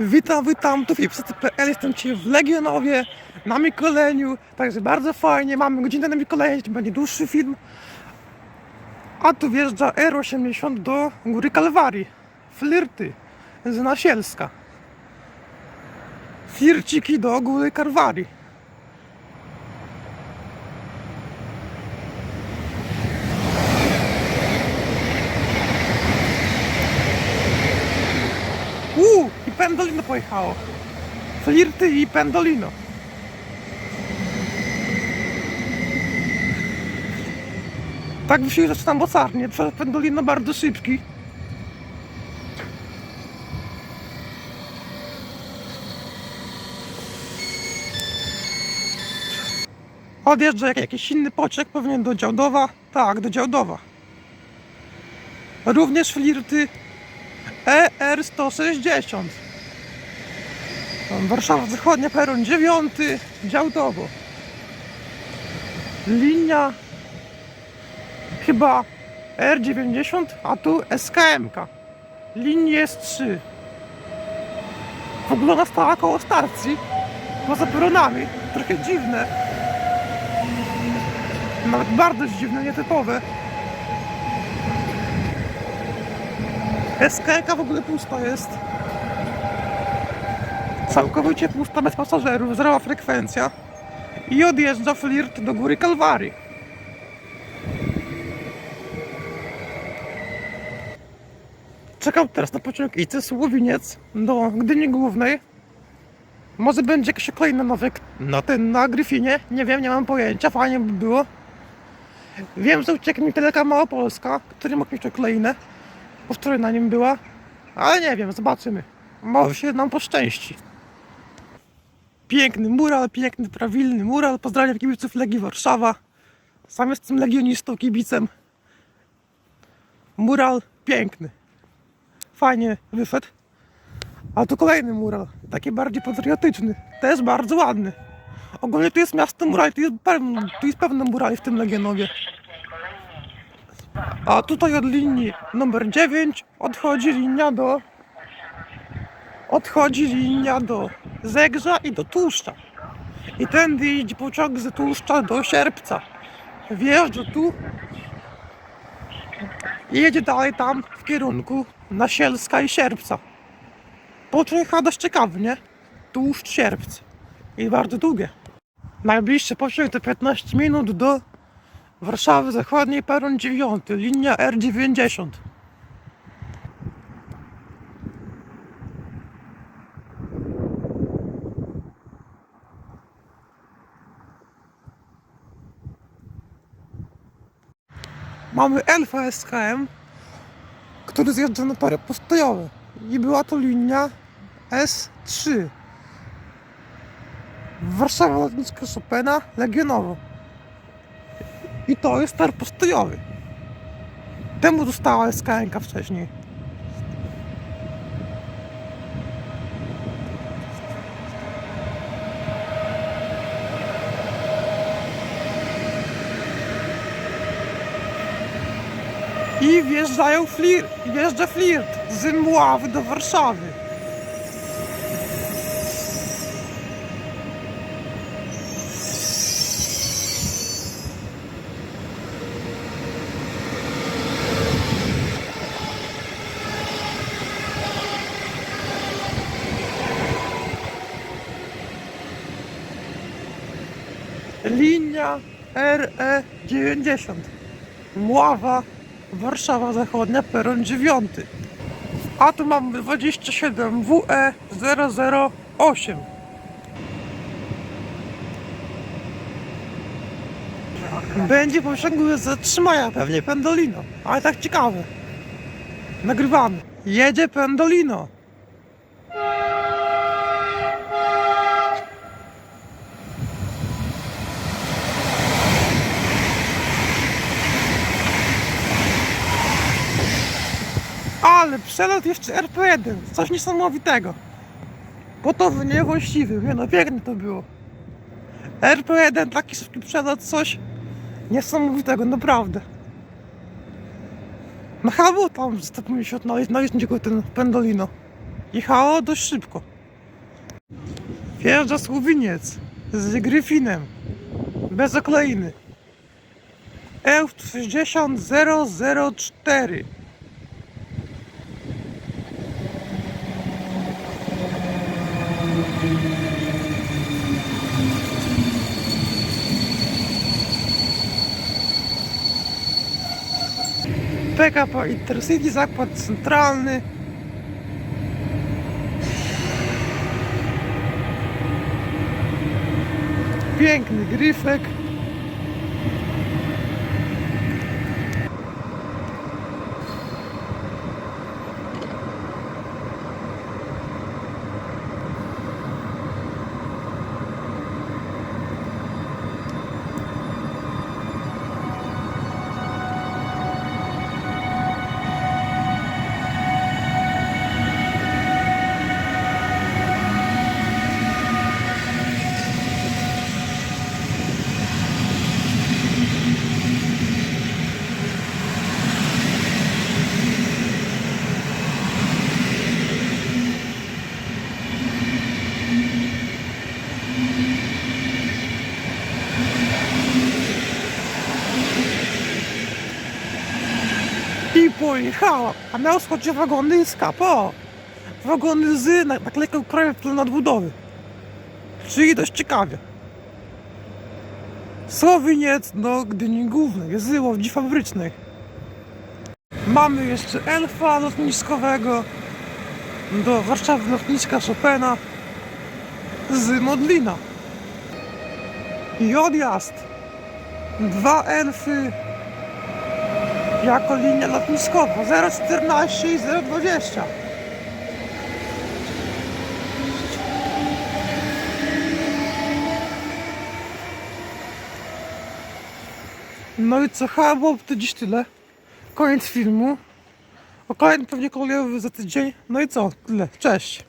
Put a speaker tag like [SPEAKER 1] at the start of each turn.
[SPEAKER 1] Witam, witam, tu Filipsety.pl, jestem dzisiaj w Legionowie, na Mikoleniu, także bardzo fajnie, mamy godzinę na Mikolenie, będzie dłuższy film. A tu wjeżdża R80 do Góry Kalwarii, Flirty z Nasielska. Firciki do Góry Kalwarii. Uuu, i Pendolino pojechało. Flirty i Pendolino. Tak się zaczyna mocarnie, przez Pendolino bardzo szybki. Odjeżdża jak jakiś inny pociąg, pewnie do Działdowa. Tak, do Działdowa. Również flirty E ER160. Warszawa Zachodnia, peron 9, Działdowo. Linia chyba R90, a tu SKM-ka. Linii jest 3. W ogóle ona stała koło stacji, poza peronami. Trochę dziwne. Nawet bardzo dziwne, nietypowe. SKK w ogóle pusta jest. Całkowicie pusta, bez pasażerów, zerowa frekwencja. I odjeżdża flirt do góry Kalwarii. Czekam teraz na pociąg ICE Łowiniec do Gdyni Głównej. Może będzie jakiś kolejny nowek na ten, na Gryfinie. Nie wiem, nie mam pojęcia, fajnie by było. Wiem, że uciekł mi Teleka Małopolska, który mógł mieć kolejne bo wczoraj na nim była, ale nie wiem, zobaczymy. Może się nam poszczęści. Piękny mural, piękny, prawilny mural. Pozdrawiam kibiców Legii Warszawa. Sam jestem legionistą, kibicem. Mural piękny. Fajnie wyszedł. A tu kolejny mural, taki bardziej patriotyczny. Też bardzo ładny. Ogólnie tu jest miasto murali, tu jest, tu jest pewne murali w tym Legionowie. A tutaj od linii numer 9 odchodzi linia do odchodzi linia do Zegrza i do Tłuszcza. I tędy idzie pociąg z Tłuszcza do Sierpca. Wjeżdża tu i jedzie dalej tam w kierunku Nasielska i Sierpca. Chyba dość ciekawy, nie? Tłuszcz, Sierpc. I bardzo długie. Najbliższy pociąg to 15 minut do Warszawy Zachodniej, peron 9, linia R90. Mamy Elfa SKM, który zjeżdża na tory postojowe. I była to linia S3. Warszawa Lotniska Chopina, Legionowo. I to jest tor postojowy. Temu została SKNK wcześniej. I wjeżdżają flirt, wjeżdża flirt z Mławy do Warszawy. Linia RE90. Mława, Warszawa Zachodnia, peron 9. A tu mamy 27 WE 008. Będzie pociągu zatrzymania pewnie Pendolino, ale tak ciekawe. Nagrywamy. Jedzie Pendolino. Ale przelot jeszcze RP1, coś niesamowitego. Gotowy, niewłaściwy, nie no piękne to było. RP1, taki szybki przelot, coś niesamowitego, naprawdę. No chyba było tam, że tak mi się odnaleźć, znaleźć niego ten Pendolino. Jechało dość szybko. Wjeżdża Słowiniec z Gryfinem. Bez okleiny. F60004. PKP Intercity Zakład Centralny. Piękny gryfek. I pojechała. A na wschodzie wagony z KPO. Wagony z na- naklejką krajem plan nadbudowy. Czyli dość ciekawie. Słowiniec do Gdyni Głównej, jest z łodzi fabrycznej. Mamy jeszcze elfa lotniskowego do Warszawy lotniska Chopina z Modlina. I odjazd. Dwa elfy jako linia lotniskowa 014 i 020. No i co, chyba było to dziś tyle. Koniec filmu. O kolejny pewnie kolejowy za tydzień. No i co, tyle. Cześć.